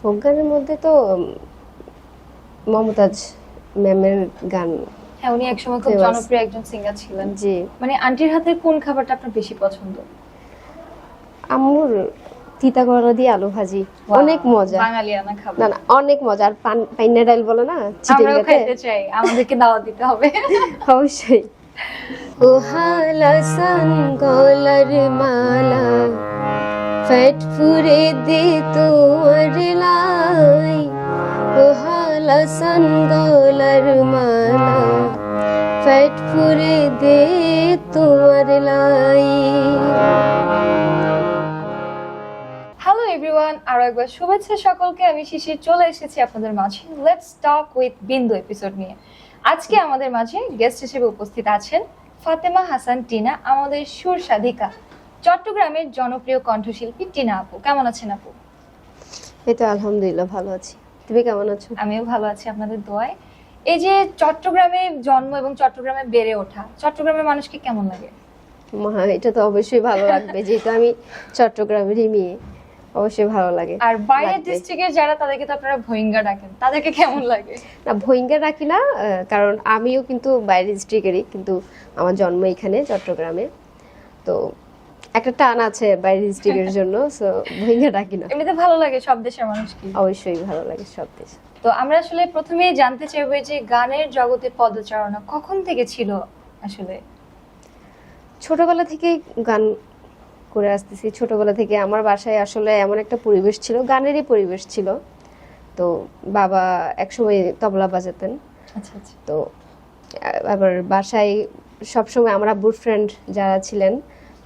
Folk গানের মধ্যে তো মমতাজ ম্যামের গান হ্যাঁ উনি একসময় খুব জনপ্রিয় একজন সিঙ্গার ছিলেন। জি। মানে আন্টির হাতের কোন খাবারটা আপনার বেশি পছন্দ? আম্মুর তিতা করলা দিয়ে আলু ভাজি। অনেক মজা। বাঙালিয়ানা খাবার। না না অনেক মজা। আর পান পাইনা ডাল বলো না চিটিংগাতে খাইতে চাই। আমাদেরকে দাওয়াত দিতে হবে। অবশ্যই। ও হালা গলার মালা। ফ্যাট ফুরে দে তোর লাই। ও হালা গলার মালা। ফ্যাট ফুরে দে তোর লাই। হ্যালো এভরিওয়ান আরও একবার শুভেচ্ছা সকলকে। আমি শিশির, চলে এসেছি আপনাদের মাঝে। Let's talk with Bindu episode নিয়ে। আজকে আমাদের মাঝে গেস্ট হিসেবে উপস্থিত আছেন ফাতেমা হাসান টিনা, আমাদের সুর সাধিকা। চট্টগ্রামের জনপ্রিয় কণ্ঠশিল্পী টিনা আপু। কেমন আছেন আপু? এই তো আলহামদুলিল্লাহ ভালো আছি। তুমি কেমন আছো? আমিও ভালো আছি আপনাদের দোয়ায়। এই যে চট্টগ্রামে জন্ম এবং চট্টগ্রামে বেড়ে ওঠা চট্টগ্রামের মানুষকে কেমন লাগে? মা এটা তো অবশ্যই ভালো লাগবে যেহেতু আমি চট্টগ্রামেরই মেয়ে অবশ্যই ভালো লাগে। আর বাইরের। ডিস্ট্রিক্টের যারা তাদেরকে তো আপনারা ভয়ঙ্গা ডাকেন। তাদেরকে কেমন লাগে? না ভয়ঙ্কর ডাকি না কারণ আমিও কিন্তু বাইরের ডিস্ট্রিক্টেরই কিন্তু আমার জন্ম এখানে চট্টগ্রামে। তো একটা টান আছে বাইরের ডিস্ট্রিক্টের জন্য সো ভয়ঙ্কর রাখি না। এমনিতে ভালো লাগে সব দেশের মানুষকে অবশ্যই ভালো লাগে সব দেশ। তো আমরা আসলে প্রথমেই জানতে চাইব যে গানের জগতে পদচারণা কখন থেকে ছিল আসলে? ছোটবেলা থেকেই গান করে আসতেছি। ছোটবেলা থেকে আমার বাসায় আসলে এমন একটা পরিবেশ ছিল গানেরই পরিবেশ ছিল। তো বাবা একসময় তবলা বাজাতেন। আচ্ছা আচ্ছা। তো আবার বাসায় সবসময় আমরা আব্বুর ফ্রেন্ড যারা ছিলেন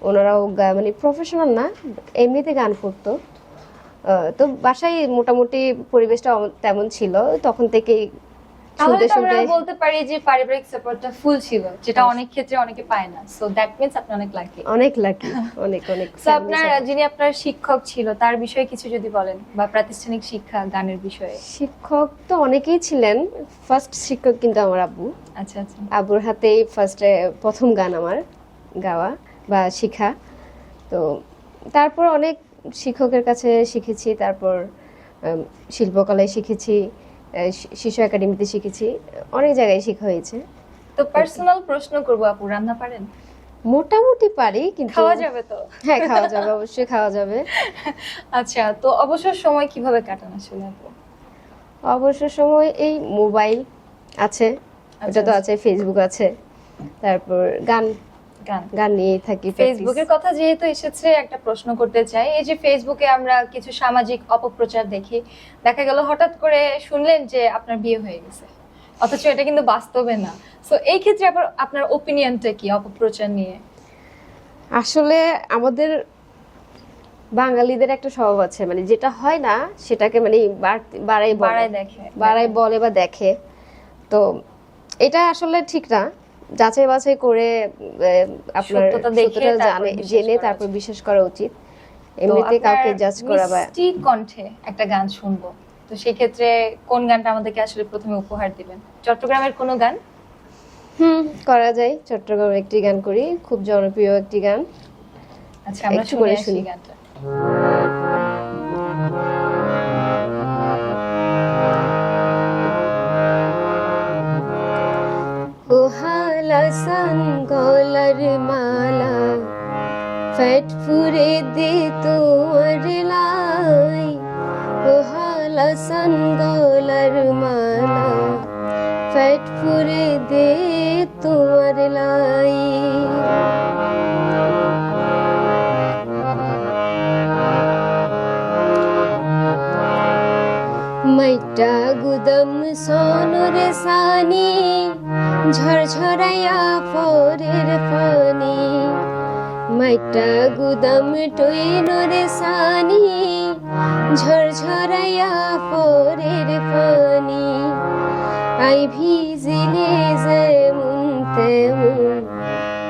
ওনারাও মানে প্রফেশনাল না এমনিতে গান করতো। তো বাসায় মোটামুটি পরিবেশটা তেমন ছিল। তখন থেকেই শুনতে শুনতে বলতে পারি যে পারিবারিক সাপোর্টটা ফুল ছিল যেটা অনেক ক্ষেত্রে অনেকে পায় না। সো দ্যাট মিন্স আপনি অনেক লাকি অনেক লাকি অনেক অনেক তো আপনার যিনি আপনার শিক্ষক ছিল তার বিষয়ে কিছু যদি বলেন বা প্রাতিষ্ঠানিক শিক্ষা গানের বিষয়ে। শিক্ষক তো অনেকেই ছিলেন। ফার্স্ট শিক্ষক কিন্তু আমার আব্বু। আচ্ছা আচ্ছা। আব্বুর হাতেই ফার্স্টে প্রথম গান আমার গাওয়া। বা শিখা। তো তারপর অনেক শিক্ষকের কাছে শিখেছি তারপর শিল্পকলায় শিখেছি শিশু একাডেমিতে শিখেছি অনেক জায়গায় শেখা হয়েছে। তো পার্সোনাল প্রশ্ন করব আপু রান্না পারেন? মোটামুটি পারি কিন্তু খাওয়া যাবে তো? হ্যাঁ খাওয়া যাবে অবশ্যই খাওয়া যাবে। আচ্ছা তো অবসর সময় কীভাবে কাটান আসলে আপু অবসর সময় এই মোবাইল আছে ওটা তো আচ্ছা। আছে ফেসবুক আছে তারপর গান গান। গান নিয়েই থাকি ফেসবুকের কথা যেহেতু এসেছে একটা প্রশ্ন করতে চাই। এই যে ফেসবুকে আমরা কিছু সামাজিক অপপ্রচার দেখি দেখা গেল হঠাৎ করে শুনলেন যে আপনার বিয়ে হয়ে গেছে। অথচ এটা কিন্তু বাস্তবে না। সো এই ক্ষেত্রে আপনার ওপিনিয়নটা কি অপপ্রচার নিয়ে? আসলে আমাদের বাঙালিদের একটা স্বভাব আছে। মানে যেটা হয় না সেটাকে মানে বাড়াই বাড়ায় দেখে। বাড়াই বলে বা দেখে। তো এটা আসলে ঠিক না। যাচাই বাছাই করে আপনার জানে জেনে তারপর বিশ্বাস করা উচিত। এমনিতে কাউকে জাজ করা বা মিষ্টি কণ্ঠে একটা গান শুনব। তো সেই ক্ষেত্রে কোন গানটা আমাদেরকে আসলে প্রথমে উপহার দিবেন? চট্টগ্রামের কোনো গান? হুম করা যায়। চট্টগ্রামের একটি গান করি। খুব জনপ্রিয় একটি গান। আচ্ছা আমরা শুনে শুনি। গানটা। গলার মালা। ফ্যাট ফুরে দে তোর লাই। হালাসান গলার মালা। ফ্যাট ফুরে দে তোর লাই। সানি, ঝরঝরাইয়া পরের পানি মাইটা গুদম টইনরে সানি, ঝরঝরাইয়া পরের পানি আই ভিজিলে যেমন তেমন,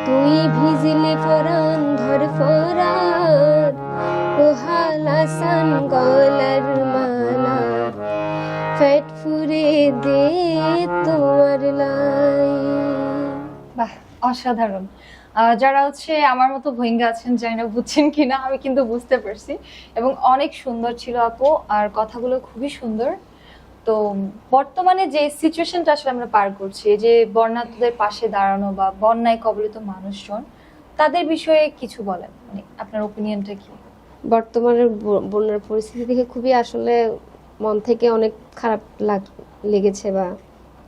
তুই ভিজিলে ফরান ধর ফরান ও হালাসান গলার ফুরে দে তোমার লাই। বাহ অসাধারণ। যারা হচ্ছে আমার মতো ভয়ঙ্গা আছেন জানি না বুঝছেন কিনা আমি কিন্তু বুঝতে পারছি। এবং অনেক সুন্দর ছিল আপু আর কথাগুলো খুবই সুন্দর। তো বর্তমানে যে সিচুয়েশনটা আসলে আমরা পার করছি যে বন্যার্থদের পাশে দাঁড়ানো বা বন্যায় কবলিত মানুষজন তাদের বিষয়ে কিছু বলেন। মানে আপনার ওপিনিয়নটা কি? বর্তমানের বন্যার পরিস্থিতি দেখে খুবই আসলে মন থেকে অনেক খারাপ লাগ লেগেছে বা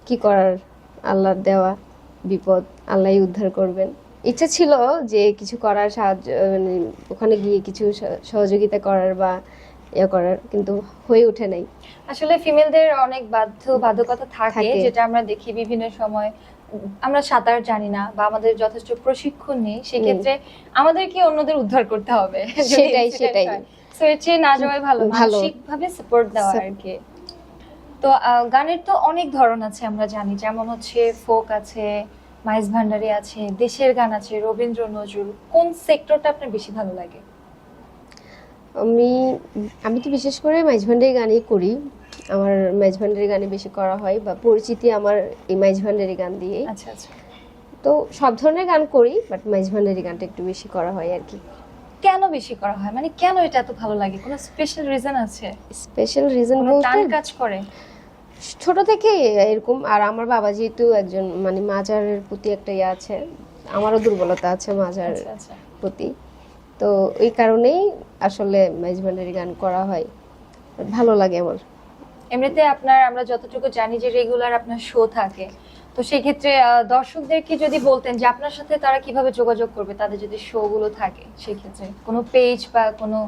কি করার আল্লাহর দেওয়া বিপদ আল্লাহই উদ্ধার করবেন। ইচ্ছা ছিল যে কিছু করার সাহায্য মানে ওখানে গিয়ে কিছু সহযোগিতা করার বা ইয়ে করার কিন্তু হয়ে ওঠে নাই। আসলে ফিমেলদের অনেক বাধ্য বাধ্যকতা থাকে। যেটা আমরা দেখি বিভিন্ন সময়। আমরা সাঁতার জানি না বা আমাদের যথেষ্ট প্রশিক্ষণ নেই সেক্ষেত্রে আমাদেরকে অন্যদের উদ্ধার করতে হবে। সেটাই, সেটাই। So এর চেয়ে না যাওয়াই ভালো। ভালো। মানসিক ভাবে সাপোর্ট দেওয়া আর কি। তো গানের তো অনেক ধরন আছে আমরা জানি। যেমন হচ্ছে ফোক আছে মাইজ ভান্ডারি আছে দেশের গান আছে রবীন্দ্র নজরুল। কোন সেক্টরটা আপনার বেশি ভালো লাগে? আমি আমি তো বিশেষ করে মাইজ ভান্ডারি গানই করি। আমার মাইজ ভান্ডারি গানে বেশি করা হয় বা পরিচিতি আমার এই মাইজ ভান্ডারি গান দিয়েই। আচ্ছা আচ্ছা। তো সব ধরনের গান করি বাট মাইজ ভান্ডারি গানটা একটু বেশি করা হয় আর কি। কেন বেশি করা হয়? মানে কেন এটা এত ভালো লাগে? কোনো স্পেশাল রিজন আছে? স্পেশাল রিজন বলতে টান কাজ করে? ছোট থেকে এরকম আর আমার বাবা যেহেতু একজন মানে মাজারের প্রতি একটা ইয়ে আছে আমারও দুর্বলতা আছে মাজার আচ্ছা আচ্ছা। প্রতি। তো ওই কারণেই আসলে মেজবান্ডারি গান করা হয়। ভালো লাগে আমার। এমনিতে আপনার আমরা যতটুকু জানি যে রেগুলার আপনার শো থাকে। তো সেই ক্ষেত্রে দর্শকদেরকে যদি বলতেন যে আপনার সাথে তারা কীভাবে যোগাযোগ করবে তাদের যদি শো গুলো থাকে সেই ক্ষেত্রে কোনো পেজ বা কোনো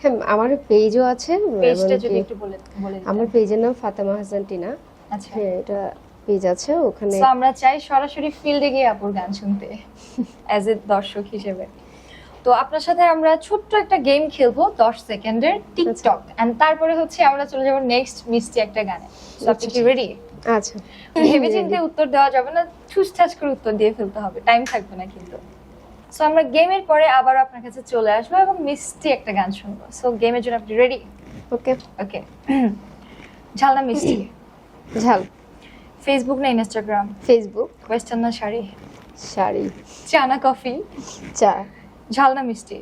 হ্যাঁ আমার পেজও আছে পেজটা যদি একটু বলে বলে আমার পেজের নাম ফাতেমা হাসান টিনা। আচ্ছা। হ্যাঁ এটা পেজ আছে ওখানে তো আমরা চাই সরাসরি ফিল্ডে গিয়ে আপুর গান শুনতে অ্যাজ এ দর্শক হিসেবে। তো আপনার সাথে আমরা ছোট্ট একটা গেম খেলব দশ সেকেন্ডের টিকটক এন্ড তারপরে হচ্ছে আমরা চলে যাব নেক্সট মিষ্টি একটা গানে। আপনি কি রেডি আচ্ছা। ভেবে চিন্তে উত্তর দেওয়া যাবে না ঠুসঠাস করে উত্তর দিয়ে ফেলতে হবে। টাইম থাকবে না কিন্তু। সো আমরা গেমের পরে আবার আপনার কাছে চলে আসব এবং মিষ্টি একটা গান শুনব। সো গেমের জন্য আপনি রেডি ওকে ওকে ঝাল না মিষ্টি। ঝাল। ফেসবুক না ইনস্টাগ্রাম ফেসবুক ওয়েস্টার্ন না শাড়ি? শাড়ি। চা না কফি? চা। ঝাল না মিষ্টি?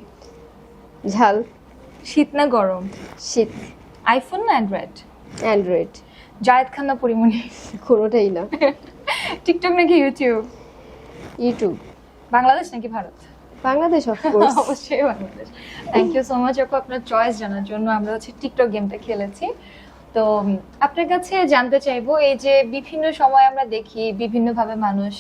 ঝাল। শীত না গরম? শীত। আইফোন না অ্যান্ড্রয়েড? অ্যান্ড্রয়েড। জায়েদ খান না পরিমণি? কোনোটাই না। টিকটক নাকি ইউটিউব? ইউটিউব। বাংলাদেশ নাকি ভারত? বাংলাদেশ অবশ্যই Bangladesh. Thank you so much আপু আপনার চয়েস জানার জন্য। আমরা হচ্ছে টিকটক গেমটা খেলেছি। তো আপনার কাছে জানতে চাইব এই যে বিভিন্ন সময় আমরা দেখি বিভিন্নভাবে মানুষ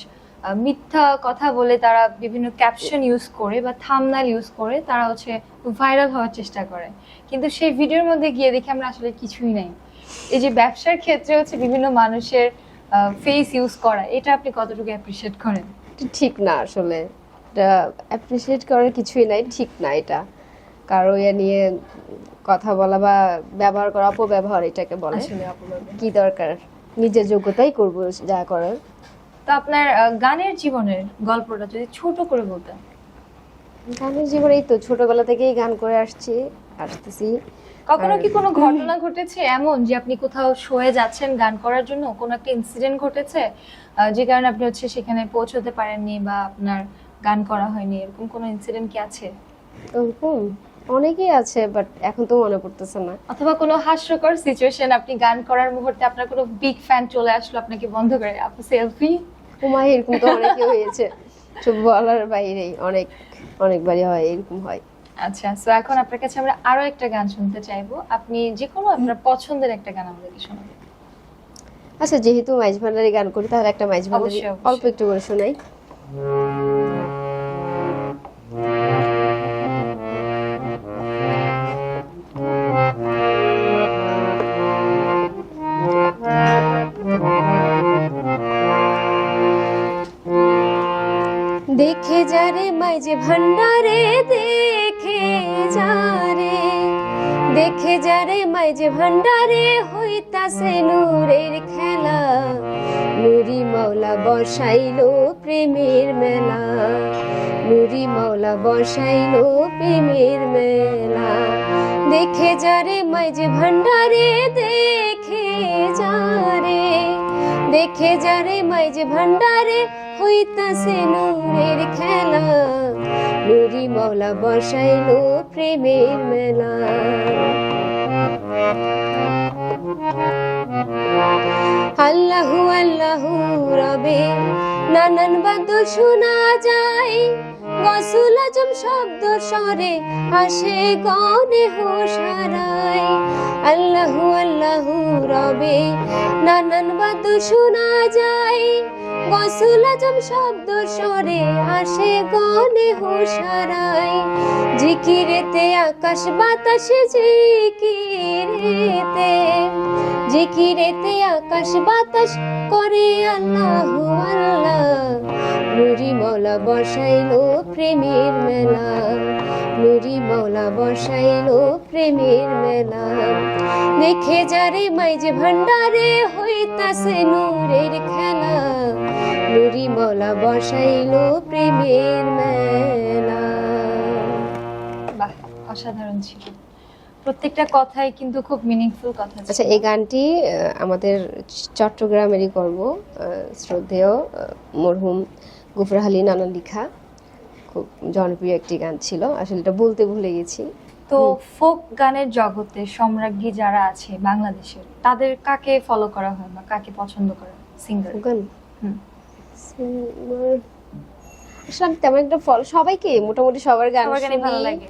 মিথ্যা কথা বলে তারা বিভিন্ন ক্যাপশন ইউজ করে বা থামনাল ইউজ করে তারা হচ্ছে ভাইরাল হওয়ার চেষ্টা করে। কিন্তু সেই ভিডিওর মধ্যে গিয়ে দেখি আমরা আসলে কিছুই নাই। এই যে ব্যবসার ক্ষেত্রে হচ্ছে বিভিন্ন মানুষের ফেস ইউজ করা এটা আপনি কতটুকু অ্যাপ্রিসিয়েট করেন? ঠিক না আসলে। এটা অ্যাপ্রিসিয়েট করার কিছুই নাই ঠিক না এটা। কারও ইয়ে নিয়ে কথা বলা বা ব্যবহার করা অপব্যবহার এটাকে বলে। কি দরকার? নিজের যোগ্যতাই করব যা করার। তো আপনার গানের জীবনের গল্পটা যদি ছোট করে বলতেন। গানের জীবনে তো ছোটবেলা থেকেই গান করে আসছি আসতেছি। কখনো কি কোনো ঘটনা ঘটেছে এমন যে আপনি কোথাও শোয়ে যাচ্ছেন গান করার জন্য? কোনো একটা ইনসিডেন্ট ঘটেছে যে কারণে আপনি হচ্ছে সেখানে পৌঁছতে পারেননি বা আপনার গান করা হয়নি? এরকম কোনো ইনসিডেন্ট কি আছে? ওরকম অনেকেই আছে বাট এখন তো মনে পড়তেছে না। অথবা কোনো হাস্যকর সিচুয়েশন আপনি গান করার মুহূর্তে আপনার কোনো বিগ ফ্যান চলে আসলো আপনাকে বন্ধ করে আপনি সেলফি হুমায় এরকম তো অনেকে হয়েছে। তো বলার বাইরেই অনেক অনেকবারই হয় এরকম হয়। আচ্ছা সো এখন আপনার কাছে আমরা আরও একটা গান শুনতে চাইব। আপনি যে কোনো আপনার পছন্দের একটা গান আমাদেরকে শোনাবেন। আচ্ছা যেহেতু মাইজ ভান্ডারি গান করি তাহলে একটা মাইজ ভান্ডারি। অল্প একটু করে শোনাই। মাইজে ভান্ডারে দেখে যারে দেখে যারে মাইজে ভান্ডারে হইতাছে নূরের খেলা। নুরি মাওলা বসাইলো প্রেমের মেলা। নুরি মাওলা বসাইলো প্রেমের মেলা। দেখে যারে মাইজে ভান্ডারে দেখে যারে দেখে যারে মাই যে ভান্ডারে হইতাছে নূরের খেলা। নুরি মৌলা বসাইলো প্রেমের মেলা। আল্লাহু আল্লাহু, রবে, নানান বাদ্য শোনা যায়। গসুল আজম শব্দ স্বরে আসে গনে হোসারায় আল্লাহু আল্লাহু, রবে, নানান বাদ্য শোনা যায়। গসুল আজম শব্দ স্বরে আসে গনে হোসারায় জিকিরেতে আকাশ বাতাসে, জিকিরেতে। জিকিরেতে আকাশ বাতাস করে আল্লাহ আল্লাহ। নুরি মৌলা বসাইলো প্রেমের মেলা। নুরি মৌলা বসাইলো প্রেমের মেলা। দেখে যারে মাই যে ভান্ডারে হইতাছে নূরের খেলা। নুরি মৌলা বসাইলো প্রেমের মেলা। বাহ অসাধারণ ছিল। প্রত্যেকটা কথাই কিন্তু খুব মিনিংফুল কথা আচ্ছা এই গানটি আমাদের চট্টগ্রামেরই গর্ব শ্রদ্ধেয় মরহুম গুফর আলী নানা লিখা। খুব জনপ্রিয় একটি গান ছিল। আসলে এটা বলতে ভুলে গেছি। তো ফোক গানের জগতে সম্রাজ্ঞী যারা আছে বাংলাদেশের তাদের কাকে ফলো করা হয় বা কাকে পছন্দ করা সিঙ্গার গান? হুম। আসলে আমি তেমন একটা ফল সবাইকে মোটামুটি সবার গান ভালো লাগে।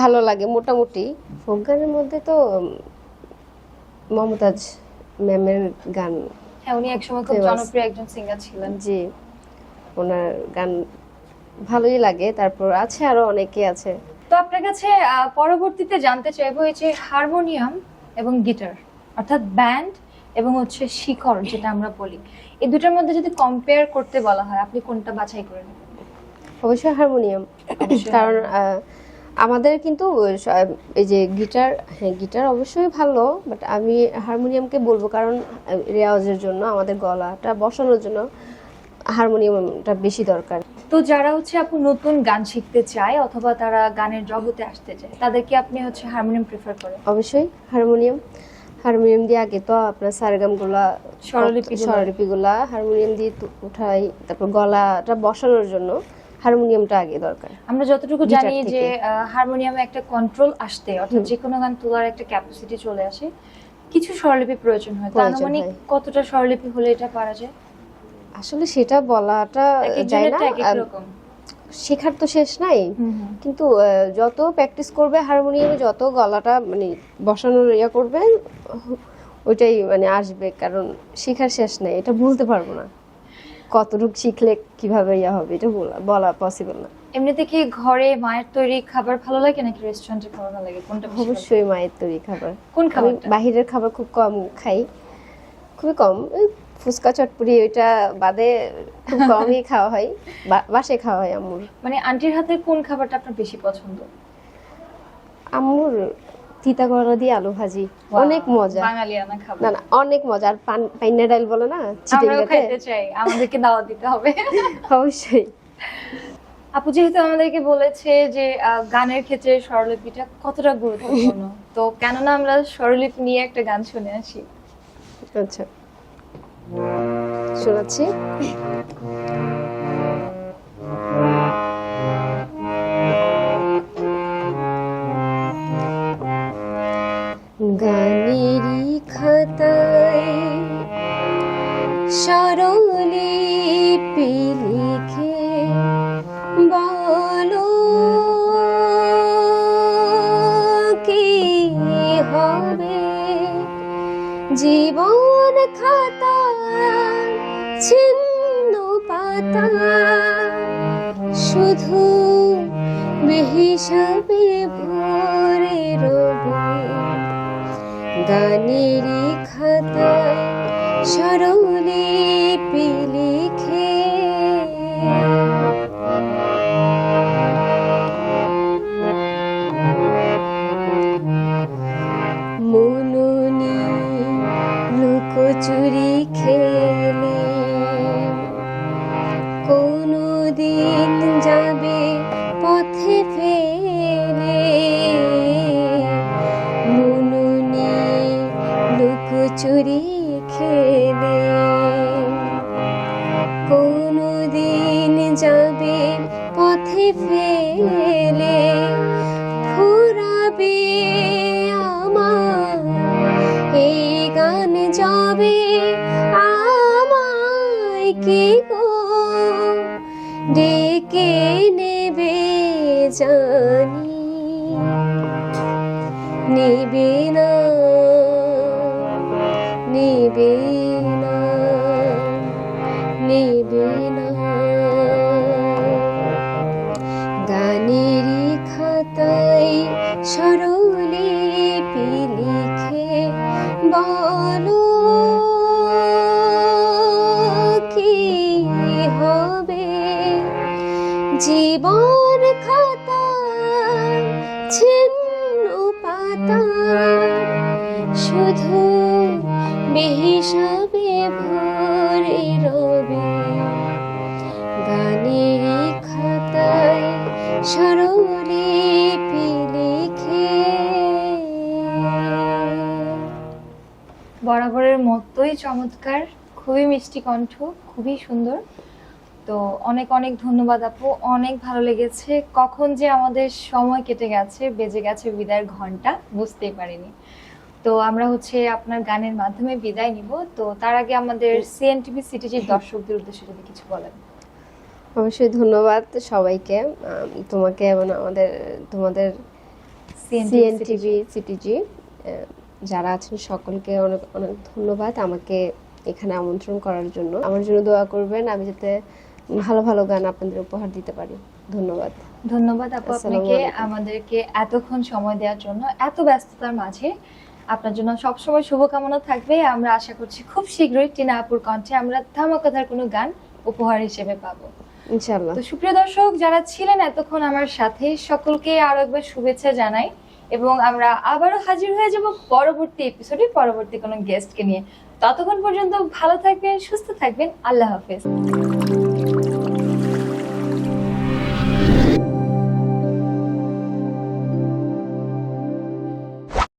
ভালো লাগে মোটামুটি। ফোক গানের মধ্যে তো মমতাজ ম্যামের গান হ্যাঁ উনি একসময় খুব জনপ্রিয় একজন সিঙ্গার ছিলেন। যে ওনার গান ভালোই লাগে। তারপর আছে আরও অনেকে আছে। তো আপনার কাছে পরবর্তীতে জানতে চাইব এই যে হারমোনিয়াম এবং গিটার অর্থাৎ ব্যান্ড এবং হচ্ছে শিখর যেটা আমরা বলি। এই দুটোর মধ্যে যদি কম্পেয়ার করতে বলা হয় আপনি কোনটা বাছাই করে নেবেন? অবশ্যই হারমোনিয়াম। কারণ আমাদের কিন্তু এই যে গিটার হ্যাঁ গিটার অবশ্যই ভালো বাট আমি হারমোনিয়ামকে বলব কারণ রেওয়াজের জন্য আমাদের গলাটা বসানোর জন্য হারমোনিয়ামটা বেশি দরকার। তো যারা হচ্ছে আপু নতুন গান শিখতে চায় অথবা তারা গানের জগতে আসতে চায় তাদেরকে আপনি হচ্ছে হারমোনিয়াম প্রেফার করেন? অবশ্যই হারমোনিয়াম। হারমোনিয়াম দিয়ে আগে তো আপনার সারগামগুলা স্বরলিপিগুলো। স্বরলিপিগুলা হারমোনিয়াম দিয়ে উঠাই তারপর গলাটা বসানোর জন্য হারমোনিয়ামটা আগে দরকার। আমরা যতটুকু জানি। যে হারমোনিয়ামে একটা কন্ট্রোল আসতে অর্থাৎ। যে কোনো গান তোলার একটা ক্যাপাসিটি চলে আসে। কিছু স্বরলিপি প্রয়োজন হয়। আনুমানিক কতটা স্বরলিপি হলে এটা পারা যায়? আসলে সেটা বলাটা এক যায় না। শেখার তো শেষ নাই। কিন্তু যত প্র্যাকটিস করবে হারমোনিয়ামে যত গলাটা মানে বসানোর ইয়া করবে ওইটাই মানে আসবে। কারণ শেখার শেষ নাই এটা বলতে পারব না। কতটুকু শিখলে কীভাবে ইয়া হবে এটা বলা বলা পসিবল না। এমনিতে কি ঘরে মায়ের তৈরি খাবার ভালো লাগে নাকি রেস্টুরেন্টের খাবার ভালো লাগে? কোনটা বেশি অবশ্যই মায়ের তৈরি খাবার। কোন খাবার বাহিরের খাবার খুব কম খাই। খুবই কম। ফুচকা চটপুরি ওইটা বাদে খুব কমই খাওয়া হয়। বাসে খাওয়া হয় আম্মুর। মানে আন্টির হাতের কোন খাবারটা আপনার বেশি পছন্দ? আম্মুর তিতা করলা দিয়ে আলু ভাজি। অনেক মজা। বাঙালিয়ানা খাবার। না না অনেক মজা। আর পান পাইনা ডাল বলে না চিটিংগাতে খাইতে চাই। আমাদেরকে দাওয়াত দিতে হবে। অবশ্যই। আপু যেহেতু আমাদেরকে বলেছে যে গানের ক্ষেত্রে স্বরলিপিটা কতটা গুরুত্বপূর্ণ তো কেননা আমরা স্বরলিপি নিয়ে একটা গান শুনে আসি। আচ্ছা। শোনাচ্ছি। গানেরই খাতায় স্মরলিপি লিখে বলো কি হবে? জীবন খাতা ছিন্ন পাতা শুধু বেহিসাবে ভরে রব। গানেরই খাতায় স্মরলিপি লুকোচুরি খেলে। কোনো দিন যাবে পথে ফেলে। মনুনি লুকো চুরি খেলে। কি গো? ডেকে নেবে জানি। নিবে জীবন খাতা, ছিন্ন পাতা। শুধু বেহিসাবে ভরে রবে। গানের খাতায় সরলিপি লিখে। বরাবরের মতোই চমৎকার, খুবই মিষ্টি কণ্ঠ, খুবই সুন্দর। তো অনেক অনেক ধন্যবাদ আপু। অনেক ভালো লেগেছে। কখন যে আমাদের সময় কেটে গেছে বেজে গেছে বিদায়ের ঘণ্টা বুঝতেই পারিনি। তো আমরা হচ্ছে আপনার গানের মাধ্যমে বিদায় নিব। তো তার আগে আমাদের সিএনটিভি সিটিজির দর্শকদের উদ্দেশ্যে যদি কিছু বলেন। অবশ্যই ধন্যবাদ সবাইকে। তোমাকে এবং আমাদের তোমাদের সিএনটিভি সিটিজি যারা আছেন সকলকে অনেক অনেক ধন্যবাদ আমাকে এখানে আমন্ত্রণ করার জন্য। আমার জন্য দোয়া করবেন আমি যাতে ভালো ভালো গান আপনাদের উপহার দিতে পারি। ধন্যবাদ। ধন্যবাদ আপু আপনাকে। আমাদেরকে এতক্ষণ সময় দেওয়ার জন্য এত ব্যস্ততার মাঝে আপনার জন্য সবসময় শুভকামনা থাকবে। আমরা আশা করছি খুব শীঘ্রই টিনা আপুর কণ্ঠে আমরা ধামাকাধার কোনো গান উপহার হিসেবে পাবো। ইনশাআল্লাহ। তো সুপ্রিয় দর্শক যারা ছিলেন এতক্ষণ আমার সাথে সকলকে আরও একবার শুভেচ্ছা জানাই এবং আমরা আবারও হাজির হয়ে যাব পরবর্তী এপিসোডে পরবর্তী কোনো গেস্টকে নিয়ে। ততক্ষণ পর্যন্ত ভালো থাকবেন সুস্থ থাকবেন। আল্লাহ হাফেজ।